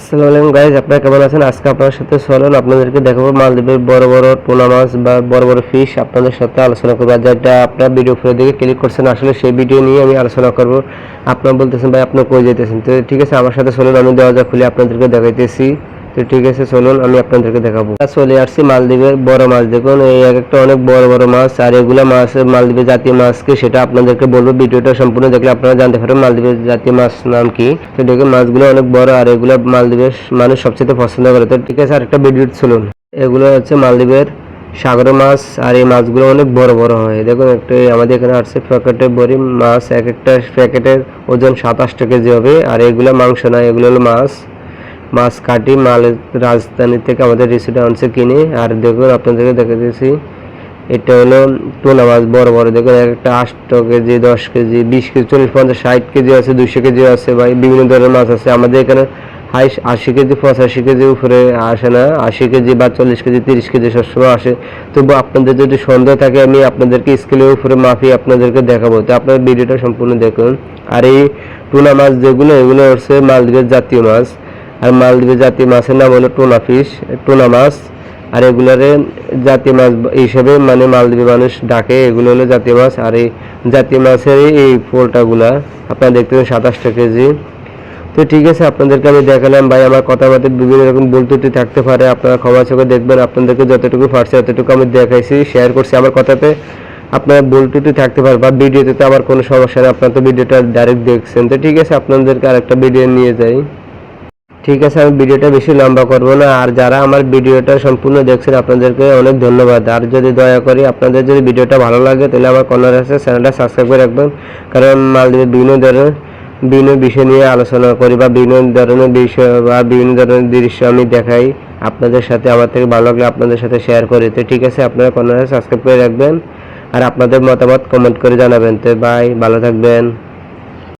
আসসালামু আলাইকুম গাইজ আপনারা কেমন আছেন? আজকে আপনার সাথে চলুন, আপনাদেরকে দেখাবো মালদ্বীপের বড় বড় পোনা মাছ বা বড় বড় ফিশ আপনাদের সাথে আলোচনা করব। যেটা আপনার ভিডিও ফোনে দিকে ক্লিক করছেন, আসলে সেই ভিডিও নিয়ে আমি আলোচনা করব। আপনারা বলতেছেন, ভাই আপনার কই যেতেছেন তো ঠিক আছে, আমার সাথে চলুন, আমি দরজা খুলে আপনাদেরকে দেখাইতেছি। তো ঠিক আছে, চলুন আমি আপনাদেরকে দেখাবো। চলে আসছি মালদ্বীপের বড় মাছ। দেখুন, এই এক একটা অনেক বড় বড় মাছ, আর এগুলো মাছ, মালদ্বীপের জাতীয় মাছকে সেটা আপনাদেরকে বলব। ভিডিওটা সম্পূর্ণ দেখলে আপনারা জানতে পারবেন মালদ্বীপের জাতীয় মাছ নাম কি। তো দেখুন, মাছগুলো অনেক বড়, আর এগুলো মালদ্বীপের মানুষ সবচেয়ে পছন্দ করে। তো ঠিক আছে আর একটা ভিডিও চলুন। এগুলো হচ্ছে মালদ্বীপের সাগরের মাছ, আর এই মাছগুলো অনেক বড় বড় হয়। দেখুন, একটা আমাদের এখানে আসছে প্যাকেটে বড়ি মাছ, এক একটা প্যাকেটের ওজন সাতাশটা কেজি হবে, আর এগুলো মাংস না এগুলো হলো মাছ। মাছ কাটি মালের রাজধানী থেকে আমাদের রিসিটে আনছে কিনে। আর দেখুন, আপনাদেরকে দেখে দিয়েছি, এটা হলো টুনা মাছ, বড় বড়। দেখুন এক একটা আট কেজি, দশ কেজি, বিশ কেজি, চল্লিশ, পঞ্চাশ, ষাট কেজি আছে, দুইশো কেজি আছে ভাই। বিভিন্ন ধরনের মাছ আছে। আমাদের এখানে হাই আশি কেজি, পঁচাশি কেজি উপরে আসে না। আশি কেজি বা চল্লিশ কেজি, তিরিশ কেজি সবসময় আসে। তবু আপনাদের যদি সন্দেহ থাকে, আমি আপনাদেরকে স্কেলের উপরে মাফি আপনাদেরকে দেখাবো। তো আপনার ভিডিওটা সম্পূর্ণ দেখুন। আর এই টুনা মাছ যেগুলো, এগুলো হচ্ছে মালদ্বীপের জাতীয় মাছ। আর মালদ্বীপের জাতীয় মাছের নাম হলো টোনা ফিশ, টোনা মাছ। আর এগুলারে জাতীয় মাছ হিসেবে মানে মালদ্বীপের মানুষ ডাকে, এগুলো হলো জাতীয় মাছ। আর এই জাতীয় মাছের এই পোলটাগুলা আপনারা দেখতে পাবেন সাতাশটা কেজি। তো ঠিক আছে, আপনাদেরকে আমি দেখালাম ভাই, আমার কথাবার্তা বিভিন্ন রকম ভুল ত্রুটি থাকতে পারে, আপনারা ক্ষমা চোখে দেখবেন, আপনাদেরকে যতটুকু পারছি ততটুকু আমি দেখাইছি শেয়ার করছি। আমার কথাতে আপনার ভুল ত্রুটি থাকতে পারে বা ভিডিওতে তো আমার কোনো সমস্যা নেই, আপনারা তো ভিডিওটা ডাইরেক্ট দেখছেন। তো ঠিক আছে, আপনাদেরকে আরেকটা ভিডিও নিয়ে যাই। ঠিক আছে, আমি ভিডিওটা বেশি লম্বা করব না। আর যারা আমার ভিডিওটা সম্পূর্ণ দেখছেন, আপনাদেরকে অনেক ধন্যবাদ। আর যদি দয়া করে আপনাদের যদি ভিডিওটা ভালো লাগে, তাহলে আমার কর্নার আছে, চ্যানেলটা সাবস্ক্রাইব করে রাখবেন। কারণ মালদ্বীপের বিভিন্ন ধরনের, বিভিন্ন বিষয় নিয়ে আলোচনা করি বা বিভিন্ন ধরনের বিষয় বা বিভিন্ন ধরনের দৃশ্য আমি দেখাই আপনাদের সাথে, আমার থেকে ভালো লাগলে আপনাদের সাথে শেয়ার করি। তো ঠিক আছে, আপনারা কর্নারে সাবস্ক্রাইব করে রাখবেন। আর আপনাদের মতামত কমেন্ট করে জানাবেন। তো বাই ভালো থাকবেন।